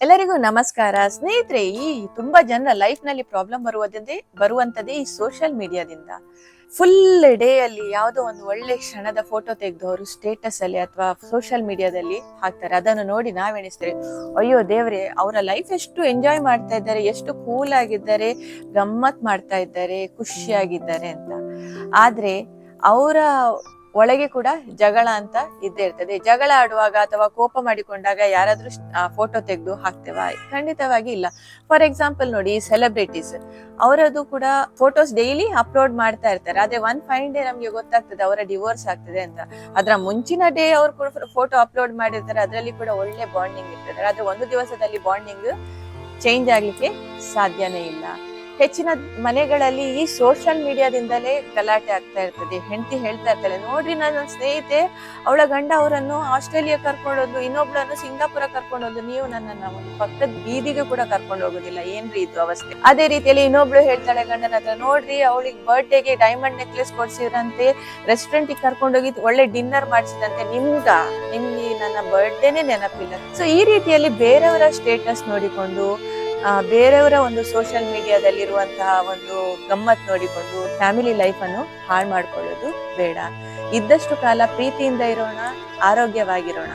ಎಲ್ಲರಿಗೂ ನಮಸ್ಕಾರ. ಸ್ನೇಹಿತರೆ, ಈ ತುಂಬಾ ಜನರ ಲೈಫ್ನಲ್ಲಿ ಪ್ರಾಬ್ಲಮ್ ಬರುವುದೇ ಬರುವಂತದೇ ಈ ಸೋಷಿಯಲ್ ಮೀಡಿಯಾದಿಂದ ಫುಲ್ ಡೇ ಅಲ್ಲಿ ಯಾವುದೋ ಒಂದು ಒಳ್ಳೆ ಕ್ಷಣದ ಫೋಟೋ ತೆಗೆದು ಅವರು ಸ್ಟೇಟಸ್ ಅಲ್ಲಿ ಅಥವಾ ಸೋಷಿಯಲ್ ಮೀಡಿಯಾದಲ್ಲಿ ಹಾಕ್ತಾರೆ. ಅದನ್ನು ನೋಡಿ ನಾವೆಣಿಸ್ತೇವೆ ಅಯ್ಯೋ ದೇವ್ರೆ, ಅವರ ಲೈಫ್ ಎಷ್ಟು ಎಂಜಾಯ್ ಮಾಡ್ತಾ ಇದ್ದಾರೆ, ಎಷ್ಟು ಕೂಲ್ ಆಗಿದ್ದಾರೆ, ಗಮ್ಮತ್ ಮಾಡ್ತಾ ಇದ್ದಾರೆ, ಖುಷಿಯಾಗಿದ್ದಾರೆ ಅಂತ. ಆದ್ರೆ, ಅವರ ಒಳಗೆ ಕೂಡ ಜಗಳ ಅಂತ ಇದ್ದೇ ಇರ್ತದೆ. ಜಗಳ ಆಡುವಾಗ ಅಥವಾ ಕೋಪ ಮಾಡಿಕೊಂಡಾಗ ಯಾರಾದ್ರೂ ಫೋಟೋ ತೆಗೆದು ಹಾಕ್ತೇವಾ? ಖಂಡಿತವಾಗಿ ಇಲ್ಲ. ಫಾರ್ ಎಕ್ಸಾಂಪಲ್ ನೋಡಿ ಸೆಲೆಬ್ರಿಟೀಸ್ ಅವರದು ಕೂಡ ಫೋಟೋಸ್ ಡೈಲಿ ಅಪ್ಲೋಡ್ ಮಾಡ್ತಾ ಇರ್ತಾರೆ. ಆದ್ರೆ ಒನ್ ಫೈನ್ ಡೇ ನಮ್ಗೆ ಗೊತ್ತಾಗ್ತದೆ ಅವರ ಡಿವೋರ್ಸ್ ಆಗ್ತದೆ ಅಂತ. ಅದ್ರ ಮುಂಚಿನ ಡೇ ಅವ್ರು ಕೂಡ ಫೋಟೋ ಅಪ್ಲೋಡ್ ಮಾಡಿರ್ತಾರೆ. ಅದರಲ್ಲಿ ಕೂಡ ಒಳ್ಳೆ ಬಾಂಡಿಂಗ್ ಇರ್ತದೆ. ಆದ್ರೆ ಒಂದು ದಿವಸದಲ್ಲಿ ಬಾಂಡಿಂಗ್ ಚೇಂಜ್ ಆಗ್ಲಿಕ್ಕೆ ಸಾಧ್ಯನೇ ಇಲ್ಲ. ಹೆಚ್ಚಿನ ಮನೆಗಳಲ್ಲಿ ಈ ಸೋಷಿಯಲ್ ಮೀಡಿಯಾದಿಂದಲೇ ಗಲಾಟೆ ಆಗ್ತಾ ಇರ್ತದೆ. ಹೆಂಡತಿ ಹೇಳ್ತಾ ಇರ್ತಾಳೆ, ನೋಡ್ರಿ ನನ್ನ ಸ್ನೇಹಿತೆ, ಅವಳ ಗಂಡ ಅವರನ್ನು ಆಸ್ಟ್ರೇಲಿಯಾ ಕರ್ಕೊಂಡೋದು ಇನ್ನೊಬ್ಳನ್ನು ಸಿಂಗಾಪುರ ಕರ್ಕೊಂಡೋದು ನೀವು ನನ್ನನ್ನ ಒಂದು ಪಕ್ಕದ ಬೀದಿಗೆ ಕೂಡ ಕರ್ಕೊಂಡು ಹೋಗೋದಿಲ್ಲ, ಏನ್ರಿ ಇದು ಅವಸ್ಥೆ? ಅದೇ ರೀತಿಯಲ್ಲಿ ಇನ್ನೊಬ್ಳು ಹೇಳ್ತಾಳೆ, ಗಂಡನ ಹತ್ರ, ನೋಡ್ರಿ ಅವಳಿಗೆ ಬರ್ಡೇಗೆ ಡೈಮಂಡ್ ನೆಕ್ಲೆಸ್ ಕೊಡ್ಸಿದ್ರಂತೆ ರೆಸ್ಟೋರೆಂಟ್ ಕರ್ಕೊಂಡೋಗಿ ಒಳ್ಳೆ ಡಿನ್ನರ್ ಮಾಡಿಸಿದಂತೆ ನಿಮ್ಗ, ನಿಮ್ಗೆ ನನ್ನ ಬರ್ಡೇನೆ ನೆನಪಿಲ್ಲ. ಸೊ ಈ ರೀತಿಯಲ್ಲಿ ಬೇರೆಯವರ ಸ್ಟೇಟಸ್ ನೋಡಿಕೊಂಡು ಬೇರೆಯವರ ಒಂದು ಸೋಷಿಯಲ್ ಮೀಡಿಯಾದಲ್ಲಿರುವಂತಹ ಒಂದು ಗಮ್ಮತ್ ನೋಡಿಕೊಂಡು ಫ್ಯಾಮಿಲಿ ಲೈಫ್ ಅನ್ನು ಹಾಳು ಮಾಡ್ಕೊಳ್ಳೋದು ಬೇಡ. ಇದ್ದಷ್ಟು ಕಾಲ ಪ್ರೀತಿಯಿಂದ ಇರೋಣ, ಆರೋಗ್ಯವಾಗಿರೋಣ.